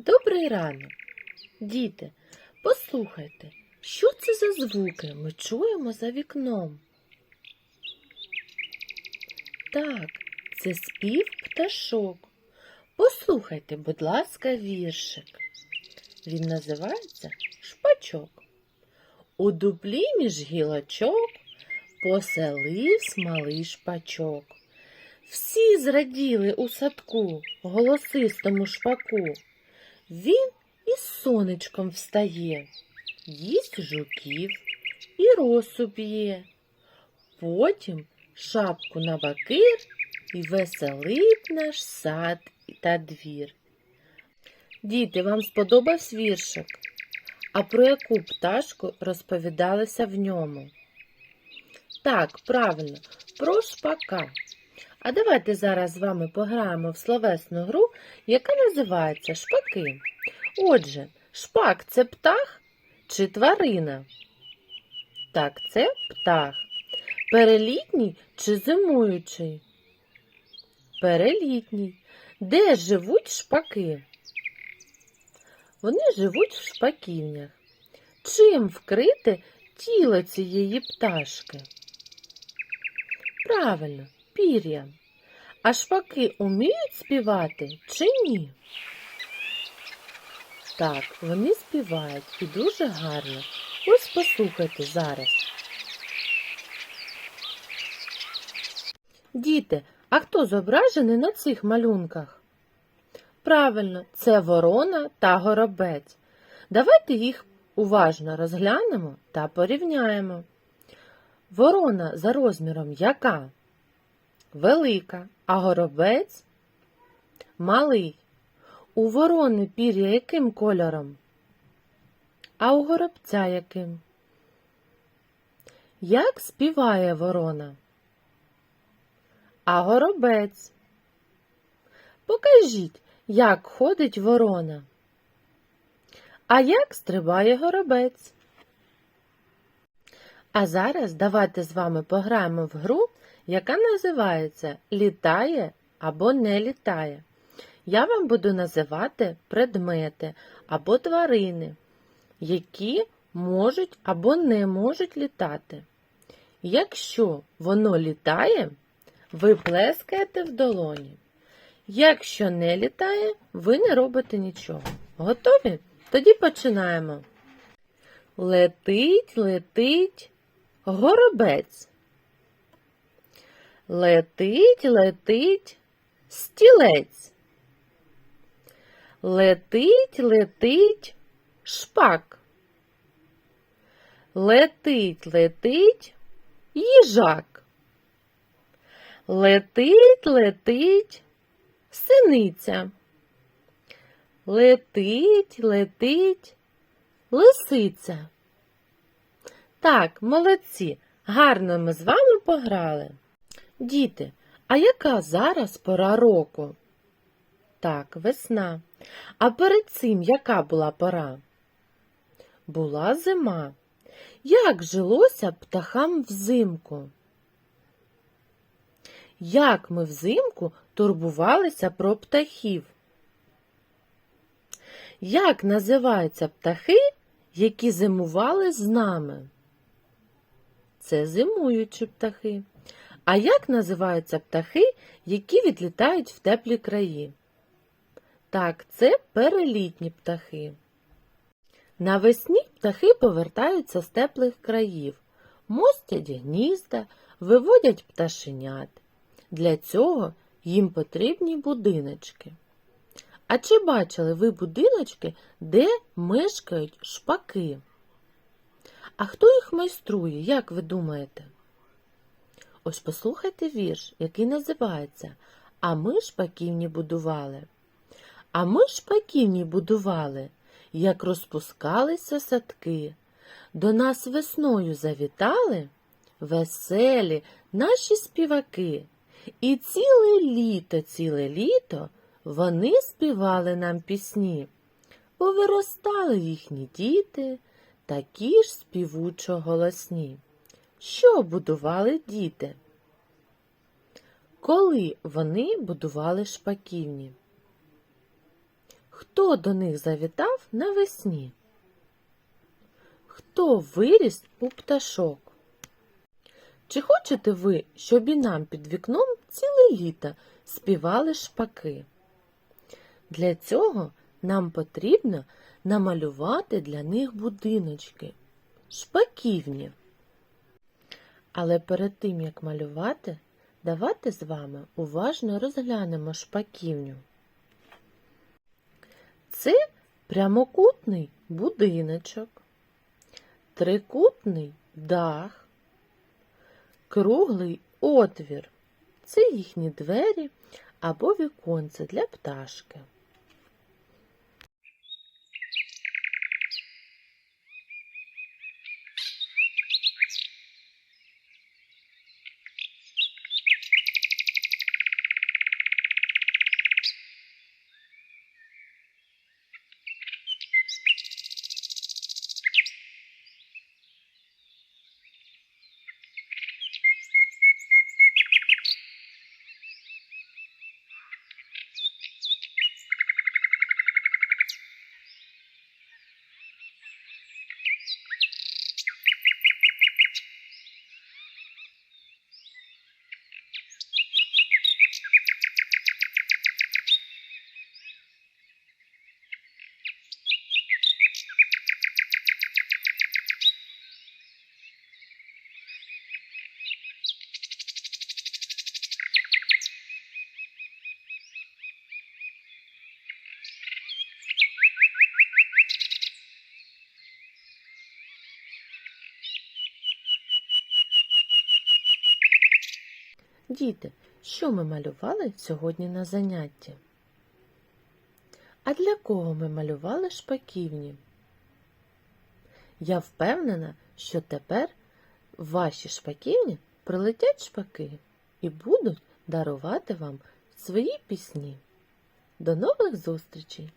Добрий ранок. Діти, послухайте, що це за звуки ми чуємо за вікном? Так, це спів пташок. Послухайте, будь ласка, віршик. Він називається Шпачок. У дуплі між гілочок поселився малий шпачок. Всі зраділи у садку голосистому шпаку. Він із сонечком встає, їсть жуків і росу п'є. Потім шапку на бакир і веселить наш сад та двір. Діти, вам сподобався віршик? А про яку пташку розповідалося в ньому? Так, правильно, про шпака. А давайте зараз з вами пограємо в словесну гру, яка називається шпаки. Отже, шпак це птах чи тварина? Так, це птах. Перелітній чи зимуючий? Перелітній. Де живуть шпаки? Вони живуть в шпаківнях. Чим вкрите тіло цієї пташки? Правильно, пір'ям. А шпаки уміють співати чи ні? Так, вони співають і дуже гарно. Ось послухайте зараз. Діти, а хто зображений на цих малюнках? Правильно, це ворона та горобець. Давайте їх уважно розглянемо та порівняємо. Ворона за розміром яка? Велика, а горобець малий. У ворони пір'я яким кольором? А у горобця яким? Як співає ворона? А горобець? Покажіть, як ходить ворона. А як стрибає горобець? А зараз давайте з вами пограємо в гру, яка називається Літає або не літає. Я вам буду називати предмети або тварини, які можуть або не можуть літати. Якщо воно літає, ви плескаєте в долоні. Якщо не літає, ви не робите нічого. Готові? Тоді починаємо. Летить, летить горобець. Летить, летить стілець. Летить, летить шпак. Летить, летить їжак. Летить, летить синиця. Летить, летить лисиця. Так, молодці, гарно ми з вами пограли. Діти, а яка зараз пора року? Так, весна. А перед цим яка була пора? Була зима. Як жилося птахам взимку? Як ми взимку турбувалися про птахів? Як називаються птахи, які зимували з нами? Це зимуючі птахи. А як називаються птахи, які відлітають в теплі краї? Так, це перелітні птахи. Навесні птахи повертаються з теплих країв, мостять гнізда, виводять пташенят. Для цього їм потрібні будиночки. А чи бачили ви будиночки, де мешкають шпаки? А хто їх майструє, як ви думаєте? Ось послухайте вірш, який називається А ми шпаківні будували. А ми шпаківні будували, як розпускалися садки. До нас весною завітали веселі наші співаки. І ціле літо, ціле літо вони співали нам пісні. Повиростали їхні діти, такі ж співучо голосні. Що будували діти? Коли вони будували шпаківні? Хто до них завітав навесні? Хто виріс у пташок? Чи хочете ви, щоб і нам під вікном ціле літо співали шпаки? Для цього нам потрібно намалювати для них будиночки, шпаківні. Але перед тим, як малювати, давайте з вами уважно розглянемо шпаківню. Це прямокутний будиночок, трикутний дах, круглий отвір. Це їхні двері або віконце для пташки. Діти, що ми малювали сьогодні на занятті? А для кого ми малювали шпаківні? Я впевнена, що тепер ваші шпаківні прилетять шпаки і будуть дарувати вам свої пісні. До нових зустрічей!